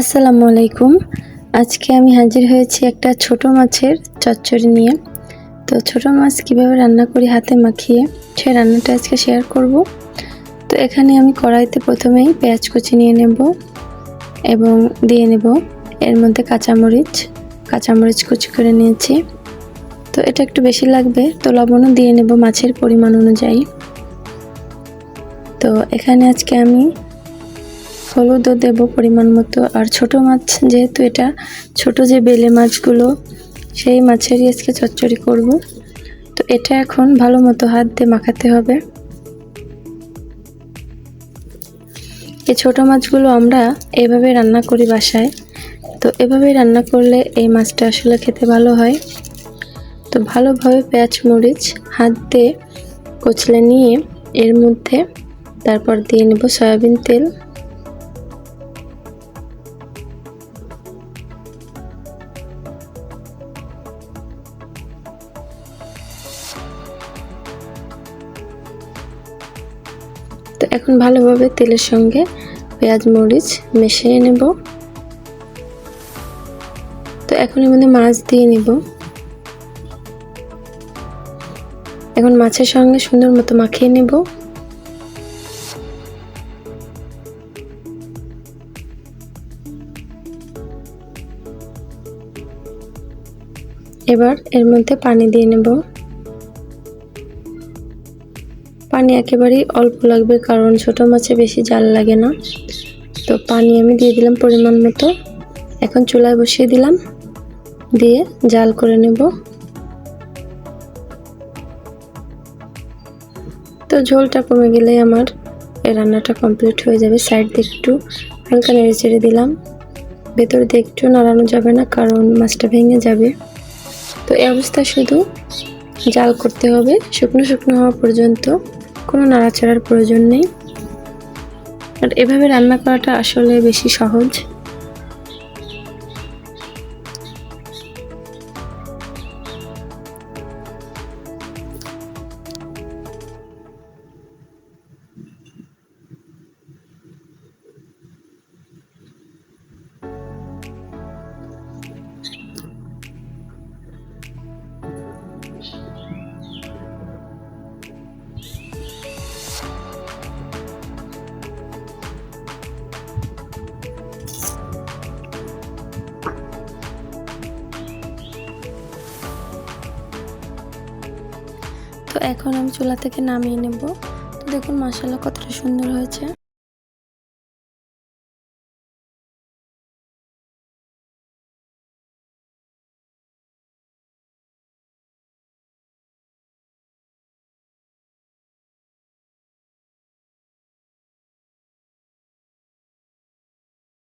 আসসালামু আলাইকুম। আজকে আমি হাজির হয়েছি একটা ছোট মাছের চচ্চড়ি নিয়ে। তো ছোট মাছ কীভাবে রান্না করি হাতে মাখিয়ে, সে রান্নাটা আজকে শেয়ার করব। তো এখানে আমি কড়াইতে প্রথমেই পেঁয়াজ কুচি নিয়ে নেব এবং দিয়ে নেব এর মধ্যে কাঁচামরিচ। কাঁচামরিচ কুচি করে নিয়েছি। তো এটা একটু বেশি লাগবে, তো লবণও দিয়ে নেব মাছের পরিমাণ অনুযায়ী। তো এখানে আজকে আমি হলুদও দেব পরিমাণ মতো। আর ছোট মাছ যেহেতু এটা, ছোট যে বেলে মাছগুলো, সেই মাছেরই আজকে চচ্চড়ি করব। তো এটা এখন ভালো মতো হাত দিয়ে মাখাতে হবে। এই ছোট মাছগুলো আমরা এভাবে রান্না করি বাসায়। তো এভাবে রান্না করলে এই মাছটা আসলে খেতে ভালো হয়। তো ভালোভাবে পেঁয়াজ, মরিচ হাত দিয়ে কচলে নিয়ে এর মধ্যে তারপর দিয়ে নেব সয়াবিন তেল। তো এখন ভালোভাবে তেলের সঙ্গে পেঁয়াজ, মরিচ মিশিয়ে নেব। তো এখন এর মধ্যে মাছ দিয়ে নেব। এখন মাছের সঙ্গে সুন্দর মতো মাখিয়ে নেব। এবার এর মধ্যে পানি দিয়ে নেব। পানি একেবারেই অল্প লাগবে কারণ ছোট মাছে বেশি জাল লাগে না। তো পানি আমি দিয়ে দিলাম পরিমাণ মতো। এখন চুলায় বসিয়ে দিলাম। দিয়ে জাল করে নেব। তো ঝোলটা কমে গেলে আমার এই রান্নাটা কমপ্লিট হয়ে যাবে। সাইড দিয়ে একটু হালকা নেড়ে চেড়ে দিলাম। ভেতর দিয়ে একটু নাড়ানো যাবে না কারণ মাছটা ভেঙে যাবে। তো এই অবস্থায় শুধু জাল করতে হবে। শুকনো শুকনো হওয়া পর্যন্ত কোনো নাড়াচাড়ার প্রয়োজন নেই। আর এভাবে রান্না করাটা আসলে বেশি সহজ। তো এখন আমি চুলা থেকে নামিয়ে নেব। তো দেখুন মশালা কতটা সুন্দর হয়েছে।